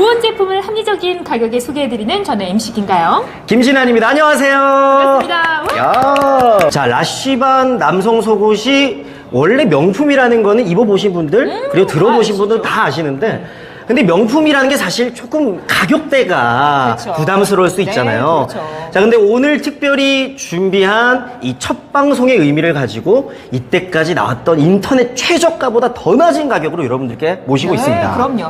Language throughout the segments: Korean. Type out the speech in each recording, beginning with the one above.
좋은 제품을 합리적인 가격에 소개해드리는 저는 MC 김가영. 김진환입니다. 안녕하세요. 반갑습니다. 야. 자, 라쉬반 남성 속옷이 원래 명품이라는 거는 입어보신 분들, 그리고 들어보신 아시죠. 분들 다 아시는데, 근데 명품이라는 게 사실 조금 가격대가 그렇죠. 부담스러울 수 네, 있잖아요. 그렇죠. 자, 근데 오늘 특별히 준비한 이 첫 방송의 의미를 가지고 이때까지 나왔던 인터넷 최저가보다 더 낮은 가격으로 여러분들께 모시고 네, 있습니다. 그럼요.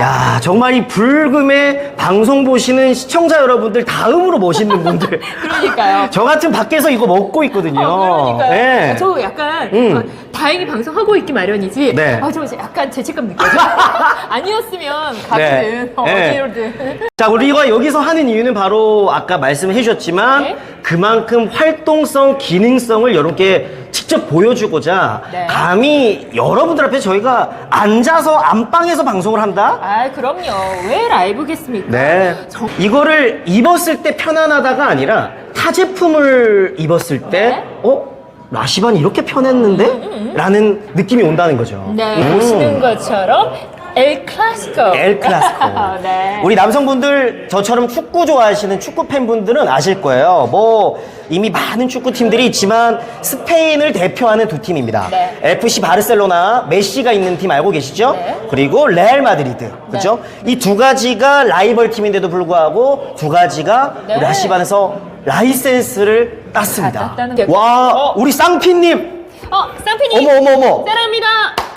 야, 정말 이 불금에 방송 보시는 시청자 여러분들 다음으로 멋있는 분들. 그러니까요. 저 같은 밖에서 이거 먹고 있거든요. 어, 그러니까요. 네. 저 약간 음. 어, 다행히 방송하고 있기 마련이지. 네. 아, 저 약간 죄책감 느껴져. 아니었으면. 네. 어, 네. 어디로든. 자, 우리가 여기서 하는 이유는 바로 아까 말씀해 주셨지만 네. 그만큼 활동성, 기능성을 여러분께 직접 보여주고자 네. 감히 여러분들 앞에 저희가 앉아서 안방에서 방송을 한다? 아, 그럼요. 왜 라이브겠습니까? 네. 정- 이거를 입었을 때 편안하다가 아니라 타 제품을 입었을 때, 네. 어? 라시반이 이렇게 편했는데? 라는 느낌이 온다는 거죠. 네, 음. 보시는 것처럼 엘 클라시코. 엘 클라시코. 네. 우리 남성분들 저처럼 축구 좋아하시는 축구 팬분들은 아실 거예요. 뭐 이미 많은 축구 팀들이 있지만 스페인을 대표하는 두 팀입니다. 네. FC 바르셀로나 메시가 있는 팀 알고 계시죠? 네. 그리고 레알 마드리드. 그죠? 이 두 가지가 라이벌 팀인데도 불구하고 두 가지가 네. 우리 아시반에서 라이센스를 땄습니다. 다 땄다는 게- 와, 어. 우리 쌍피님 어, 쌍피님. 어머 어머 어머. 사랑합니다.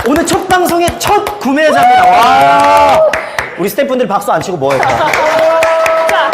오늘 첫 방송의 첫 구매자입니다. 와. 우리 스태프분들 박수 안 치고 뭐 할까? 자,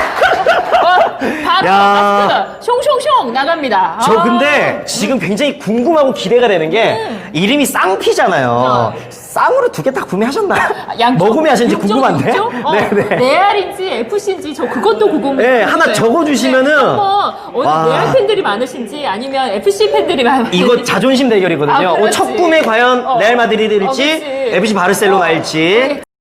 어, 바로 야. 마스크가 숑숑숑 나갑니다. 저 아. 근데 지금 굉장히 궁금하고 기대가 되는 게 이름이 쌍피잖아요. 어. 쌍으로 두 개 다 구매하셨나요? 양쪽? 뭐 구매하셨는지 육쪽, 궁금한데. 육쪽? 어, 네 네. 레알인지 FC인지 저 그것도 궁금해요. 네, 하나 적어주시면은. 한번 오늘 와. 레알 팬들이 많으신지 아니면 FC 팬들이 많으신지 이거 자존심 대결이거든요. 아, 오늘 첫 그렇지. 구매 과연 어. 레알 어, 마드리드일지 그치. FC 바르셀로나일지.